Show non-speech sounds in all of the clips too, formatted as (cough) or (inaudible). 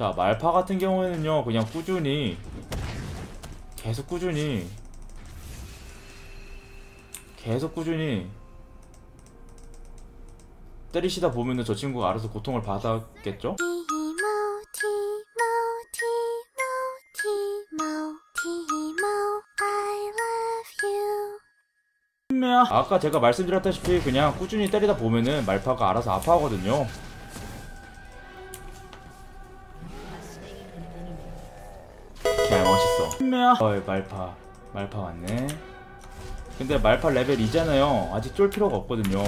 자 말파 같은 경우에는요 그냥 꾸준히 계속 꾸준히 계속 꾸준히 때리시다 보면은 저 친구가 알아서 고통을 받았겠죠? 아까 제가 말씀드렸다시피 그냥 꾸준히 때리다 보면은 말파가 알아서 아파하거든요. 멋있어. 어이 말파 말파 왔네. 근데 말파 레벨 2잖아요. 아직 쫄 필요가 없거든요.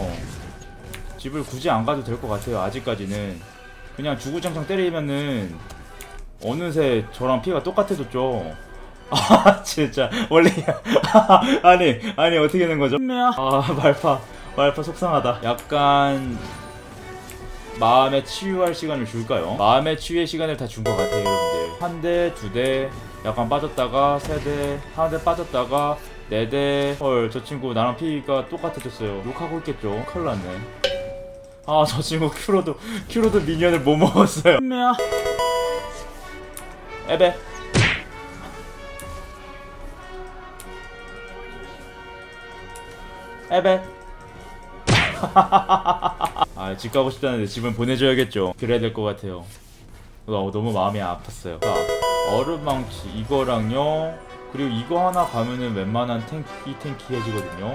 집을 굳이 안 가도 될 것 같아요. 아직까지는 그냥 주구장창 때리면은 어느새 저랑 피가 똑같아졌죠. (laughs) 아 진짜 원래 (laughs) 아니 아니 어떻게 된 거죠? 아 말파 말파 속상하다. 약간 마음의 치유할 시간을 줄까요? 마음의 치유의 시간을 다 준 것 같아요, 여러분들. 한 대, 두 대, 약간 빠졌다가 세 대, 한대 빠졌다가 네 대. 헐, 저 친구 나랑 피가 똑같아졌어요. 욕하고 있겠죠? 큰일 났네. 아, 저 친구 큐로도 큐로도 미니언을 못 먹었어요. 에베. 에베. (laughs) 아, 집 가고 싶다는데 집은 보내줘야겠죠. 그래야 될 것 같아요. 어, 너무 마음이 아팠어요. 자, 얼음망치 이거랑요. 그리고 이거 하나 가면은 웬만한 탱키 탱키해지거든요.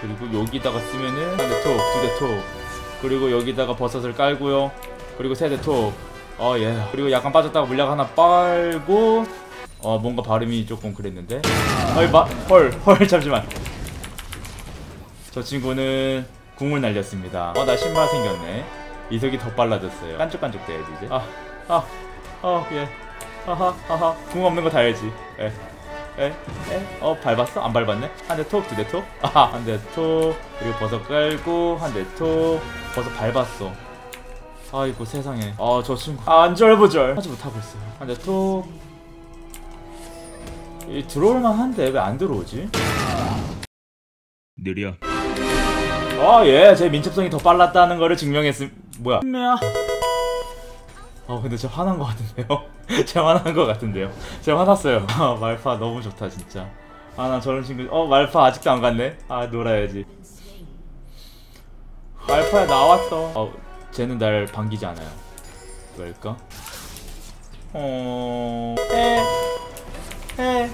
그리고 여기다가 쓰면은 한대 톡, 두대 톡. 그리고 여기다가 버섯을 깔고요. 그리고 세대 톡. 어 예. 그리고 약간 빠졌다가 물약 하나 빨고 어 뭔가 발음이 조금 그랬는데. 어이 마, 헐, 헐 잠시만. 저 친구는 궁을 날렸습니다. 어, 나 신발 생겼네. 이석이 더 빨라졌어요. 깐죽깐죽 돼야지, 이제. 아, 아, 어, 예. 하하, 하하. 궁 없는 거다 알지. 에, 에, 에. 어, 밟았어? 안 밟았네? 한 대 톡, 두 대 톡? 아, 한대 톡. 그리고 버섯 깔고, 한 대 톡. 버섯 밟았어. 아이고, 세상에. 아, 저 친구. 아, 안절부절. 하지 못하고 있어요. 한 대 톡. 이 들어올만 한데 왜 안 들어오지? 느려. 아, 예, 제 민첩성이 더 빨랐다는 거를 증명했음. 뭐야? 어, 근데 저 화난 거 같은데요? (laughs) 제가 화난 거 같은데요? 제가 화났어요. 아, 말파 너무 좋다, 진짜. 아, 나 저런 친구, 어, 말파 아직도 안 갔네? 아, 놀아야지. 말파야, 나왔어. 어, 쟤는 날 반기지 않아요. 왜일까? 어, 에, 에,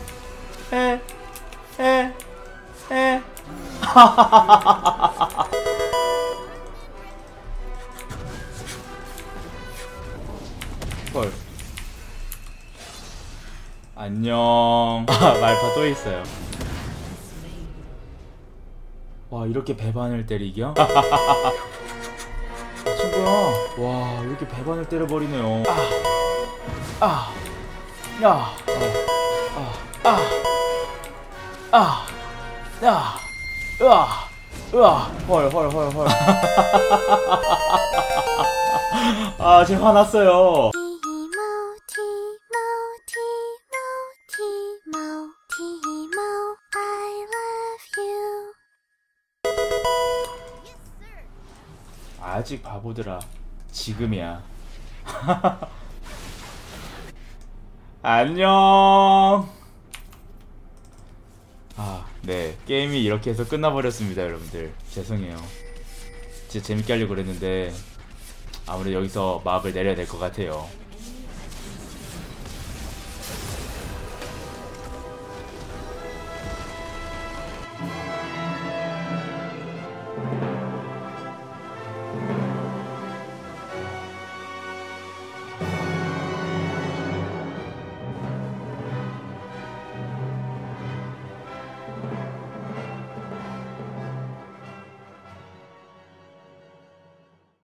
에, 에, 에. (laughs) 헐. 안녕. (laughs) 아, 말파 또 있어요. 와, 이렇게 배반을 때리기야? (laughs) 친구야. 와, 이렇게 배반을 때려버리네요. 아. 아. 야. 아. 아. 아. 으아. 헐, 헐, 헐, 헐. (laughs) 아, 지금 화났어요. 아직 바보들아. 지금이야. (laughs) 안녕. 아네. 게임이 이렇게 해서 끝나버렸습니다 여러분들. 죄송해요. 진짜 재밌게 하려고 그랬는데 아무래도 여기서 마음을 내려야 될 것 같아요